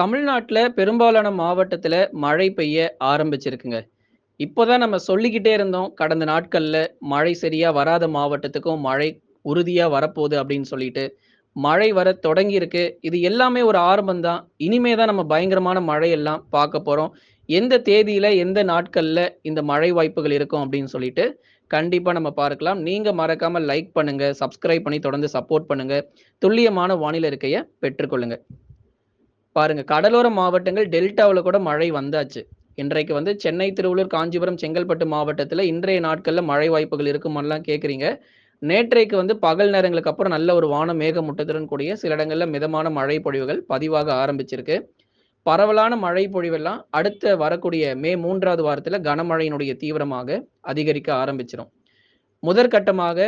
தமிழ்நாட்டில் பெரும்பாலான மாவட்டத்தில் மழை பெய்ய ஆரம்பிச்சிருக்குங்க. இப்போதான் நம்ம சொல்லிக்கிட்டே இருந்தோம். கடந்த நாட்களில் மழை சரியாக வராத மாவட்டத்துக்கும் மழை உறுதியாக வரப்போகுது அப்படின்னு சொல்லிட்டு. மழை வர தொடங்கியிருக்கு. இது எல்லாமே ஒரு ஆரம்பம் தான். இனிமே தான் நம்ம பயங்கரமான மழையெல்லாம் பார்க்க போகிறோம் எந்த தேதியில் எந்த நாட்களில் இந்த மழை வாய்ப்புகள் இருக்கும் அப்படின்னு சொல்லிட்டு, கண்டிப்பாக நம்ம பார்க்கலாம். நீங்கள் மறக்காமல் லைக் பண்ணுங்கள் சப்ஸ்கிரைப் பண்ணி தொடர்ந்து சப்போர்ட் பண்ணுங்கள் துல்லியமான வானிலை இருக்கையை பெற்றுக்கொள்ளுங்கள் பாருங்க கடலோர மாவட்டங்கள் டெல்டாவில் கூட மழை வந்தாச்சு. இன்றைக்கு வந்து சென்னை, திருவள்ளூர், காஞ்சிபுரம், செங்கல்பட்டு மாவட்டத்தில் இன்றைய நாட்களில் மழை வாய்ப்புகள் இருக்குமெல்லாம் கேட்குறீங்க நேற்றைக்கு வந்து பகல் நேரங்களுக்கு அப்புறம் நல்ல ஒரு வான மேகமூட்டத்துடன் கூடிய சில இடங்களில் மிதமான மழை பொழிவுகள் பதிவாக ஆரம்பிச்சிருக்கு. பரவலான மழை பொழிவெல்லாம் அடுத்த வரக்கூடிய மே மூன்றாவது வாரத்தில் கனமழையினுடைய தீவிரமாக அதிகரிக்க ஆரம்பிச்சிடும் முதற்கட்டமாக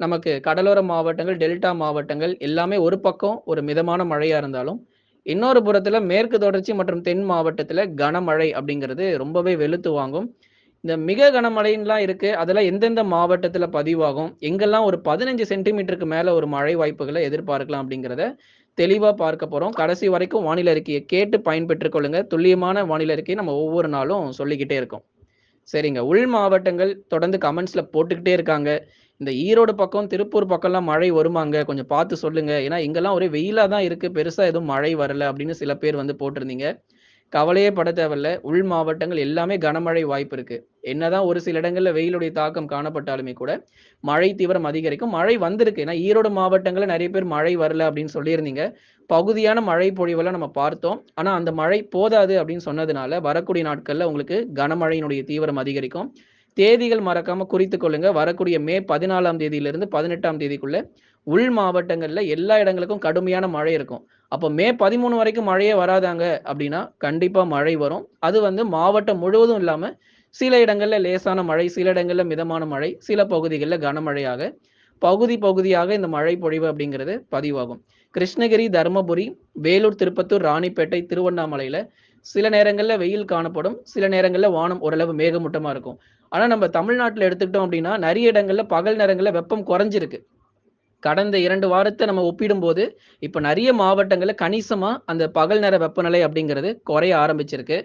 நமக்கு கடலோர மாவட்டங்கள், டெல்டா மாவட்டங்கள் எல்லாமே ஒரு பக்கம் ஒரு மிதமான மழையாக இருந்தாலும், இன்னொரு புறத்துல மேற்கு தொடர்ச்சி மற்றும் தென் மாவட்டத்துல கனமழை அப்படிங்கிறது ரொம்பவே வெளுத்து வாங்கும். இந்த மிக கனமழைன்லாம் இருக்கு. அதெல்லாம் எந்தெந்த மாவட்டத்துல பதிவாகும்? எங்கெல்லாம் ஒரு 15 சென்டிமீட்டருக்கு மேல ஒரு மழை வாய்ப்புகளை எதிர்பார்க்கலாம் அப்படிங்கிறத தெளிவா பார்க்க போறோம். கடைசி வரைக்கும் வானிலை அறிக்கையை கேட்டு பயன்பெற்றுக் கொள்ளுங்க. துல்லியமான வானிலை அறிக்கையை நம்ம ஒவ்வொரு நாளும் சொல்லிக்கிட்டே இருக்கோம். சரிங்க. உள் மாவட்டங்கள் தொடர்ந்து கமெண்ட்ஸ்ல போட்டுக்கிட்டே இருக்காங்க. இந்த ஈரோடு பக்கம், திருப்பூர் பக்கம்லாம் மழை வருமாங்க? கொஞ்சம் பார்த்து சொல்லுங்க. ஏன்னா இங்கெல்லாம் ஒரே வெயிலாக தான் இருக்கு. பெருசா எதுவும் மழை வரல அப்படின்னு சில பேர் வந்து போட்டிருந்தீங்க. கவலையே பட தேவையில்ல. உள் மாவட்டங்கள் எல்லாமே கனமழை வாய்ப்பு இருக்கு. என்னதான் ஒரு சில இடங்கள்ல வெயிலுடைய தாக்கம் காணப்பட்டாலுமே கூட, மழை தீவிரம் அதிகரிக்கும். மழை வந்திருக்கு. ஏன்னா ஈரோடு மாவட்டங்கள்ல நிறைய பேர் மழை வரல அப்படின்னு சொல்லியிருந்தீங்க. பகுதியான மழை பொழிவெல்லாம் நம்ம பார்த்தோம். ஆனா அந்த மழை போதாது அப்படின்னு சொன்னதுனால, வரக்கூடிய நாட்கள்ல உங்களுக்கு கனமழையினுடைய தீவிரம் அதிகரிக்கும். தேதிகள் மறக்காம குறித்து கொள்ளுங்க. வரக்கூடிய மே 14ஆம் தேதியிலிருந்து 18ஆம் தேதிக்குள்ள உள் மாவட்டங்கள்ல எல்லா இடங்களுக்கும் கடுமையான மழை இருக்கும். அப்போ மே 13 வரைக்கும் மழையே வராதாங்க அப்படின்னா, கண்டிப்பா மழை வரும். அது வந்து மாவட்டம் முழுவதும் இல்லாம, சில இடங்கள்ல லேசான மழை, சில இடங்கள்ல மிதமான மழை, சில பகுதிகளில் கனமழையாக, பகுதி பகுதியாக இந்த மழை பொழிவு அப்படிங்கிறது பதிவாகும். கிருஷ்ணகிரி, தர்மபுரி, வேலூர், திருப்பத்தூர், ராணிப்பேட்டை, திருவண்ணாமலையில சில நேரங்கள்ல வெயில் காணப்படும். சில நேரங்கள்ல வானம் ஓரளவு மேகமூட்டமா இருக்கும். ஆனா நம்ம தமிழ்நாட்டில் எடுத்துக்கிட்டோம் அப்படின்னா, நிறைய இடங்கள்ல பகல் நேரங்கள்ல வெப்பம் குறைஞ்சிருக்கு. கடந்த இரண்டு வாரத்தை நம்ம ஒப்பிடும்போது, இப்போ நிறைய மாவட்டங்களில் கணிசமாக அந்த பகல் நேர வெப்பநிலை அப்படிங்கிறது குறைய ஆரம்பிச்சிருக்கு.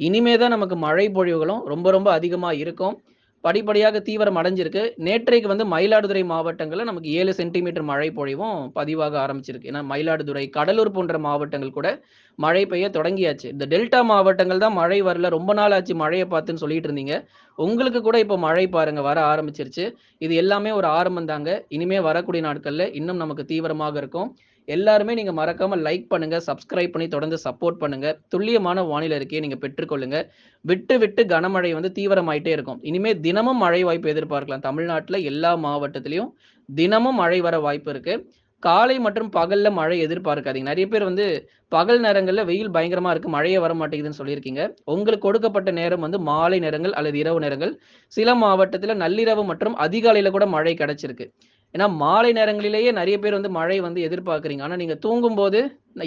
இனிமே தான் நமக்கு மழை பொழிவுகளும் ரொம்ப ரொம்ப அதிகமாக இருக்கும். படிப்படியாக தீவிரம் அடைஞ்சிருக்கு. நேற்றைக்கு வந்து மயிலாடுதுறை மாவட்டங்களில் நமக்கு ஏழு சென்டிமீட்டர் மழை பொழிவும் பதிவாக ஆரம்பிச்சிருக்கு. ஏன்னா மயிலாடுதுறை, கடலூர் போன்ற மாவட்டங்கள் கூட மழை பெய்ய தொடங்கியாச்சு. இந்த டெல்டா மாவட்டங்கள் தான் மழை வரல. ரொம்ப நாள் ஆச்சு மழையை பார்த்துன்னு சொல்லிட்டு இருந்தீங்க. உங்களுக்கு கூட இப்போ மழை பாருங்க வர ஆரம்பிச்சிருச்சு. இது எல்லாமே ஒரு ஆரம்பம் தாங்க. இனிமே வரக்கூடிய நாட்களில் இன்னும் நமக்கு தீவிரமாக இருக்கும். எல்லாருமே நீங்க மறக்காம லைக் பண்ணுங்க, சப்ஸ்கிரைப் பண்ணி தொடர்ந்து சப்போர்ட் பண்ணுங்க. துல்லியமான வானிலை இருக்கே நீங்க பெற்றுக்கொள்ளுங்க. விட்டு விட்டு கனமழை வந்து தீவிரமாயிட்டே இருக்கும். இனிமே தினமும் மழை வாய்ப்பு எதிர்பார்க்கலாம். தமிழ்நாட்டில் எல்லா மாவட்டத்திலையும் தினமும் மழை வர வாய்ப்பு இருக்கு. காலை மற்றும் பகல்ல மழை எதிர்பார்க்காதீங்க. நிறைய பேர் வந்து பகல் நேரங்களில் வெயில் பயங்கரமா இருக்கு. மழையே வரமாட்டேங்குதுன்னு சொல்லியிருக்கீங்க. உங்களுக்கு கொடுக்கப்பட்ட நேரம் வந்து மாலை நேரங்கள் அல்லது இரவு நேரங்கள். சில மாவட்டத்தில் நள்ளிரவு மற்றும் அதிகாலையில கூட மழை கிடைச்சிருக்கு. ஏன்னா மாலை நேரங்களிலேயே நிறைய பேர் வந்து மழை வந்து எதிர்பார்க்குறீங்க ஆனால் நீங்கள் தூங்கும்போது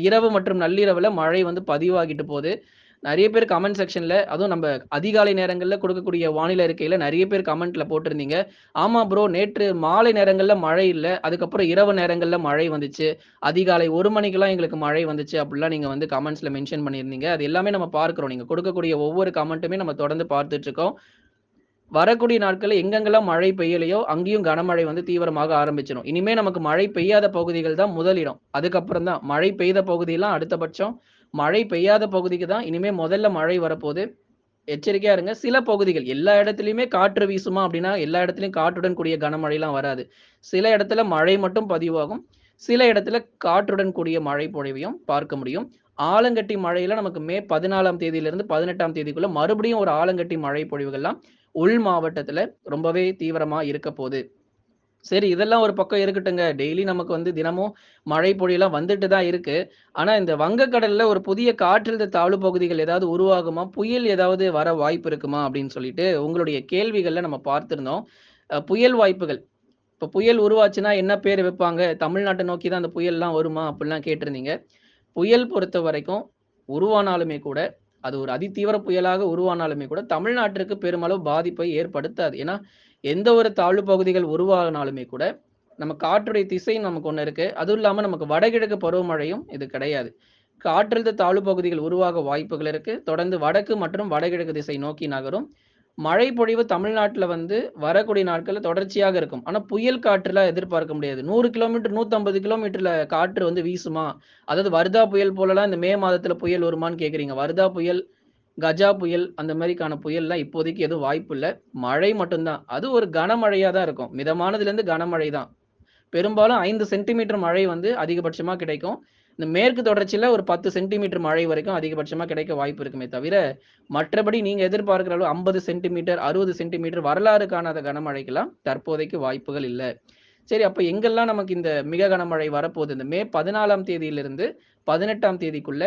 இரவு மற்றும் நள்ளிரவில் மழை வந்து பதிவாகிட்டு போகுது நிறைய பேர் கமெண்ட் செக்ஷனில் அதுவும் நம்ம அதிகாலை நேரங்களில் கொடுக்கக்கூடிய வானிலை இருக்கையில் நிறைய பேர் கமெண்ட்ல போட்டிருந்தீங்க. ஆமாம் ப்ரோ நேற்று மாலை நேரங்களில் மழை இல்லை அதுக்கப்புறம் இரவு நேரங்களில் மழை வந்துச்சு. அதிகாலை ஒரு மணிக்கெல்லாம் எங்களுக்கு மழை வந்துச்சு அப்படிலாம் நீங்கள் வந்து கமெண்ட்ஸில் மென்ஷன் பண்ணியிருந்தீங்க. அது எல்லாமே நம்ம பார்க்குறோம் நீங்கள் கொடுக்கக்கூடிய ஒவ்வொரு கமெண்ட்டுமே நம்ம தொடர்ந்து பார்த்துட்ருக்கோம் வரக்கூடிய நாட்களில் எங்கெங்கெல்லாம் மழை பெய்யலையோ, அங்கேயும் கனமழை வந்து தீவிரமாக ஆரம்பிச்சிடும் இனிமே நமக்கு மழை பெய்யாத பகுதிகள் தான் முதலிடம். அதுக்கப்புறம் தான் மழை பெய்த பகுதியெல்லாம் அடுத்தபட்சம். மழை பெய்யாத பகுதிக்கு தான் இனிமே முதல்ல மழை வரப்போகுது எச்சரிக்கையா இருங்க. சில பகுதிகள் எல்லா இடத்துலையுமே காற்று வீசுமா அப்படின்னா, எல்லா இடத்துலையும் காற்றுடன் கூடிய கனமழைலாம் வராது. சில இடத்துல மழை மட்டும் பதிவாகும். சில இடத்துல காற்றுடன் கூடிய மழை பொழிவையும் பார்க்க முடியும். ஆலங்கட்டி மழையில நமக்கு மே 14ஆம் தேதியிலிருந்து 18ஆம் தேதிக்குள்ள மறுபடியும் ஒரு ஆலங்கட்டி மழை பொழிவுகள்லாம் உள் மாவட்டத்துல ரொம்பவே தீவிரமா இருக்க போகுது சரி இதெல்லாம் ஒரு பக்கம் இருக்கட்டுங்க. டெய்லி நமக்கு வந்து தினமும் மழை பொழியெல்லாம் வந்துட்டு தான் இருக்கு. ஆனா இந்த வங்கக்கடல்ல ஒரு புதிய காற்றழுத்த தாழ்வு பகுதிகள் ஏதாவது உருவாகுமா? புயல் ஏதாவது வர வாய்ப்பு இருக்குமா? அப்படின்னு சொல்லிட்டு உங்களுடைய கேள்விகள்ல நம்ம பார்த்திருந்தோம். புயல் வாய்ப்புகள். இப்போ புயல் உருவாச்சுன்னா என்ன பேர் வைப்பாங்க? தமிழ்நாட்டை நோக்கி தான் அந்த புயல்லாம் வருமா? அப்படிலாம் கேட்டிருந்தீங்க. புயல் பொறுத்த வரைக்கும் உருவானாலுமே கூட, அது ஒரு அதிதீவிர புயலாக உருவானாலுமே கூட தமிழ்நாட்டிற்கு பெருமளவு பாதிப்பை ஏற்படுத்தாது. ஏன்னா, எந்த ஒரு தாழ்வு பகுதிகள் உருவானாலுமே கூட, நம்ம காற்றுடைய திசை நமக்கு ஒன்று இருக்கு. அதுவும் இல்லாமல் நமக்கு வடகிழக்கு பருவமழையும் இது கிடையாது. காற்றழுத்த தாழ்வு பகுதிகள் உருவாக வாய்ப்புகள் இருக்கு. தொடர்ந்து வடக்கு மற்றும் வடகிழக்கு திசை நோக்கி நகரும். மழை பொழிவு தமிழ்நாட்டில் வந்து வரக்கூடிய நாட்களில் தொடர்ச்சியாக இருக்கும். ஆனால் புயல் காற்றுலாம் எதிர்பார்க்க முடியாது. நூறு கிலோமீட்டர், நூற்றம்பது கிலோமீட்டரில் காற்று வந்து வீசுமா? அதாவது வர்தா புயல் போலலாம் இந்த மே மாதத்தில் புயல் வருமான்னு கேட்குறீங்க வர்தா புயல், கஜா புயல் அந்த மாதிரிக்கான புயல்லாம் இப்போதைக்கு எதுவும் வாய்ப்பு இல்லை மழை மட்டும்தான் அது ஒரு கனமழையாக தான் இருக்கும். மிதமானதுலேருந்து கனமழை தான். பெரும்பாலும் ஐந்து சென்டிமீட்டர் மழை வந்து அதிகபட்சமாக கிடைக்கும். இந்த மேற்கு தொடர்ச்சியில ஒரு 10 சென்டிமீட்டர் மழை வரைக்கும் அதிகபட்சமா கிடைக்க வாய்ப்பு இருக்குமே தவிர, மற்றபடி நீங்க எதிர்பார்க்கிற அளவு 50 சென்டிமீட்டர், 60 சென்டிமீட்டர் வரலாறு காணாத கனமழைக்கெல்லாம் தற்போதைக்கு வாய்ப்புகள் இல்லை சரி அப்போ எங்கெல்லாம் நமக்கு இந்த மிக கனமழை வரப்போகுது? இந்த மே 14ஆம் தேதியிலிருந்து 18ஆம் தேதிக்குள்ள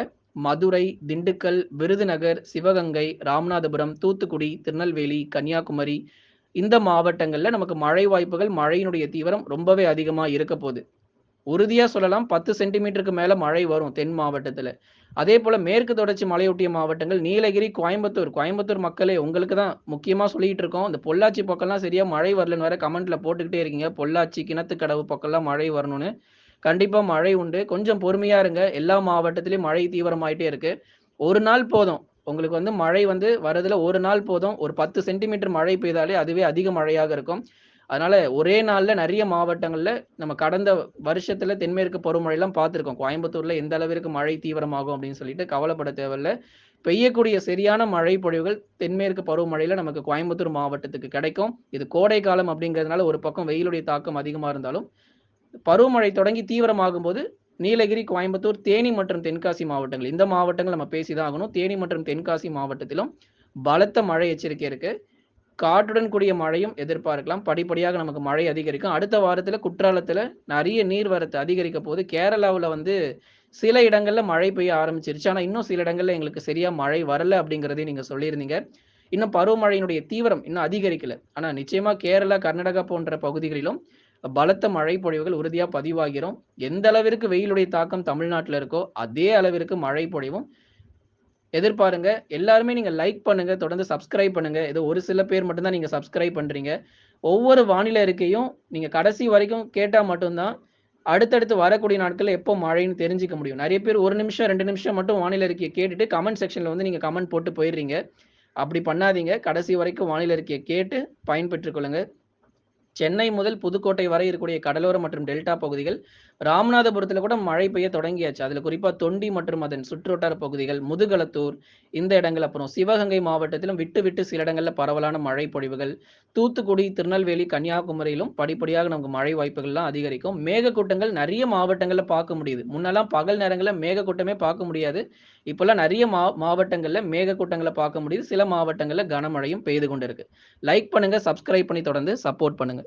மதுரை, திண்டுக்கல், விருதுநகர், சிவகங்கை, ராமநாதபுரம், தூத்துக்குடி, திருநெல்வேலி, கன்னியாகுமரி இந்த மாவட்டங்களில் நமக்கு மழை வாய்ப்புகள், மழையினுடைய தீவிரம் ரொம்பவே அதிகமாக இருக்க போகுது உறுதியா சொல்லலாம் 10 சென்டிமீட்டருக்கு மேல மழை வரும் தென் மாவட்டத்துல. அதேபோல மேற்கு தொடர்ச்சி மலையொட்டிய மாவட்டங்கள் நீலகிரி, கோயம்புத்தூர் கோயம்புத்தூர் மக்களே உங்களுக்கு தான் முக்கியமா சொல்லிட்டு இருக்கோம். இந்த பொள்ளாச்சி பக்கம்லாம் சரியா மழை வரலன்னு வேற கமெண்ட்ல போட்டுக்கிட்டே இருக்கீங்க. பொள்ளாச்சி, கிணத்துக்கடவு பக்கம்லாம் மழை வரணும்னு. கண்டிப்பா மழை உண்டு. கொஞ்சம் பொறுமையா இருங்க. எல்லா மாவட்டத்திலயும் மழை தீவிரமாயிட்டே இருக்கு. ஒரு நாள் போதும். உங்களுக்கு வந்து மழை வந்து வரதுல ஒரு நாள் போதும். ஒரு 10 சென்டிமீட்டர் மழை பெய்தாலே அதுவே அதிக மழையாக இருக்கும். அதனால ஒரே நாள்ல நிறைய மாவட்டங்கள்ல நம்ம கடந்த வருஷத்துல தென்மேற்கு பருவமழையெல்லாம் பார்த்திருக்கோம். கோயம்புத்தூர்ல எந்த அளவிற்கு மழை தீவிரமாகும் அப்படின்னு சொல்லிட்டு கவலைப்பட தேவையில்ல. பெய்யக்கூடிய சரியான மழை பொழிவுகள் தென்மேற்கு பருவமழையில நமக்கு கோயம்புத்தூர் மாவட்டத்துக்கு கிடைக்கும். இது கோடை காலம் அப்படிங்கிறதுனால ஒரு பக்கம் வெயிலுடைய தாக்கம் அதிகமா இருந்தாலும், பருவமழை தொடங்கி தீவிரமாகும் போது நீலகிரி, கோயம்புத்தூர், தேனி மற்றும் தென்காசி மாவட்டங்கள் இந்த மாவட்டங்கள் நம்ம பேசி தான் ஆகணும். தேனி மற்றும் தென்காசி மாவட்டத்திலும் பலத்த மழை எச்சரிக்கை இருக்கு. காற்றுடன் கூடிய மழையும் எதிர்பார்க்கலாம். படிப்படியாக நமக்கு மழை அதிகரிக்கும். அடுத்த வாரத்தில் குற்றாலத்தில் நிறைய நீர்வரத்து அதிகரிக்க போது. கேரளாவில் வந்து சில இடங்களில் மழை பெய்ய ஆரம்பிச்சிருச்சு. ஆனால் இன்னும் சில இடங்களில் எங்களுக்கு சரியாக மழை வரல அப்படிங்கிறதையும் நீங்கள் சொல்லியிருந்தீங்க. இன்னும் பருவமழையினுடைய தீவிரம் இன்னும் அதிகரிக்கல. ஆனால் நிச்சயமாக கேரளா, கர்நாடகா போன்ற பகுதிகளிலும் பலத்த மழை பொழிவுகள் பதிவாகிறோம் பதிவாகிரும். எந்த அளவிற்கு வெயிலுடைய தாக்கம் தமிழ்நாட்டில் இருக்கோ, அதே அளவிற்கு மழை பொழிவும் எதிர்பாருங்க. எல்லாருமே நீங்கள் லைக் பண்ணுங்க. தொடர்ந்து சப்ஸ்கிரைப் பண்ணுங்க. ஏதோ ஒரு சில பேர் மட்டும்தான் நீங்கள் சப்ஸ்கிரைப் பண்ணுறீங்க ஒவ்வொரு வானிலை இருக்கையும் நீங்கள் கடைசி வரைக்கும் கேட்டால் மட்டும்தான் அடுத்தடுத்து வரக்கூடிய நாட்களில் எப்போ மழைன்னு தெரிஞ்சுக்க முடியும். நிறைய பேர் ஒரு நிமிஷம், ரெண்டு நிமிஷம் மட்டும் வானிலை இருக்கையை கேட்டுட்டு கமெண்ட் செக்ஷனில் வந்து நீங்கள் கமெண்ட் போட்டு போயிடுறீங்க. அப்படி பண்ணாதீங்க. கடைசி வரைக்கும் வானிலை இருக்கையை கேட்டு பயன்பெற்றுக்கொள்ளுங்க சென்னை முதல் புதுக்கோட்டை வரை இருக்கக்கூடிய கடலோர மற்றும் டெல்டா பகுதிகள், ராமநாதபுரத்துல கூட மழை பெய்ய தொடங்கியாச்சு. அதுல குறிப்பா தொண்டி மற்றும் அதன் சுற்றுவட்டார பகுதிகள், முதுகலத்தூர் இந்த இடங்கள், அப்புறம் சிவகங்கை மாவட்டத்திலும் விட்டு விட்டு சில இடங்கள்ல பரவலான மழை பொழிவுகள், தூத்துக்குடி, திருநெல்வேலி, கன்னியாகுமரியிலும் படிப்படியாக நமக்கு மழை வாய்ப்புகள்லாம் அதிகரிக்கும். மேகக்கூட்டங்கள் நிறைய மாவட்டங்கள்ல பார்க்க முடியுது. முன்னெல்லாம் பகல் நேரங்களில் மேகக்கூட்டமே பார்க்க முடியாது. இப்போல்லாம் நிறைய மா மாவட்டங்கள்ல மேகக்கூட்டங்களை பார்க்க முடியுது. சில மாவட்டங்கள்ல கனமழையும் பெய்து கொண்டு இருக்கு. லைக் பண்ணுங்க, சப்ஸ்கிரைப் பண்ணி தொடர்ந்து சப்போர்ட் பண்ணுங்க.